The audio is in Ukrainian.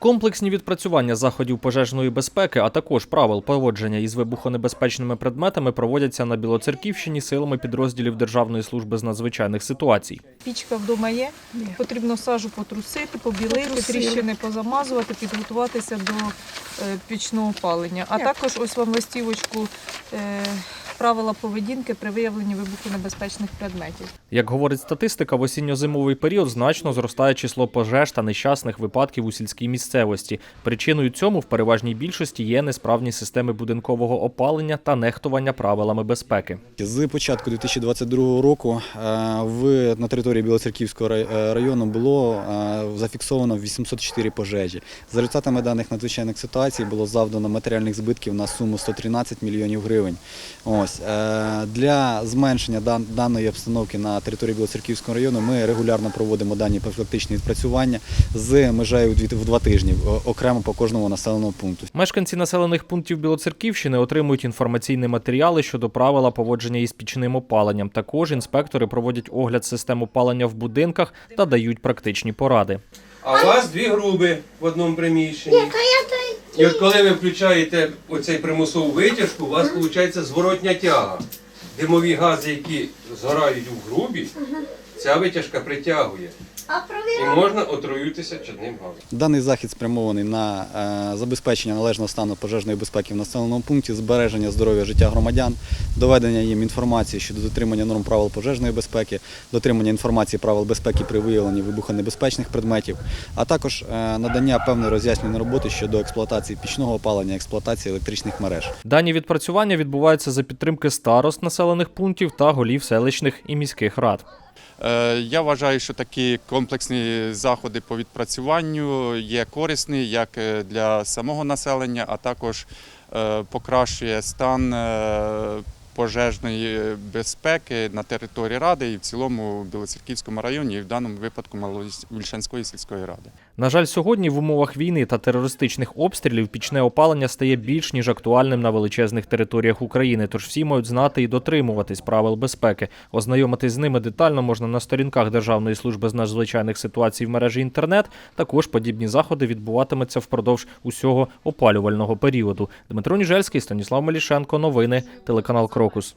Комплексні відпрацювання заходів пожежної безпеки, а також правил поводження із вибухонебезпечними предметами проводяться на Білоцерківщині силами підрозділів Державної служби з надзвичайних ситуацій. Пічка вдома є. Потрібно сажу потрусити, побілити, Потрусили. тріщини позамазувати, підготуватися до е, пічного опалення. А також ось вам листівочку е, правила поведінки при виявленні вибухонебезпечних предметів. Як говорить статистика, в осінньо-зимовий період значно зростає число пожеж та нещасних випадків у сільській місцевості. Причиною цьому в переважній більшості є несправні системи будинкового опалення та нехтування правилами безпеки. З початку 2022 року е, в, на території Білоцерківського рай- е, району було е, зафіксовано 804 пожежі. За результатами даних надзвичайних ситуацій було завдано матеріальних збитків на суму 113 мільйонів гривень. Ось, е, для зменшення даної обстановки на території Білоцерківського району ми регулярно проводимо дані профілактичні відпрацювання з межею в в два тижні, окремо по кожному населеному пункту. Мешканці населених пунктів Білоцерківщини отримують інформаційні матеріали щодо правила поводження із пічним опаленням. Також інспектори проводять огляд систем опалення в будинках та дають практичні поради. А у вас дві груби в одному приміщенні. І от коли ви включаєте оцей примусову витяжку, у вас виходить зворотня тяга. Димові гази, які згорають у грубі, ця витяжка притягує. І можна отруїтися чадним газом. Даний захід спрямований на е, забезпечення належного стану пожежної безпеки в населеному пункті, збереження здоров'я життя громадян, доведення їм інформації щодо дотримання норм правил пожежної безпеки, дотримання інформації правил безпеки при виявленні вибухонебезпечних предметів, а також е, надання певної роз'яснювальної роботи щодо експлуатації пічного опалення, експлуатації електричних мереж. Дані відпрацювання відбуваються за підтримки старост населених пунктів та голів селищних і міських рад. Е, Я вважаю, що такі комплексні заходи по відпрацюванню є корисні як е, для самого населення, а також е, покращує стан пожежної безпеки на території ради і в цілому в Білоцерківському районі, і в даному випадку Маловільшанської сільської ради. На жаль, сьогодні в умовах війни та терористичних обстрілів пічне опалення стає більш ніж актуальним на величезних територіях України. Тож всі мають знати і дотримуватись правил безпеки. Ознайомитись з ними детально можна на сторінках Державної служби з надзвичайних ситуацій в мережі інтернет. Також подібні заходи відбуватимуться впродовж усього опалювального періоду. Дмитро Ніжельський, Станіслав Мелішенко. Новини телеканал Крокус.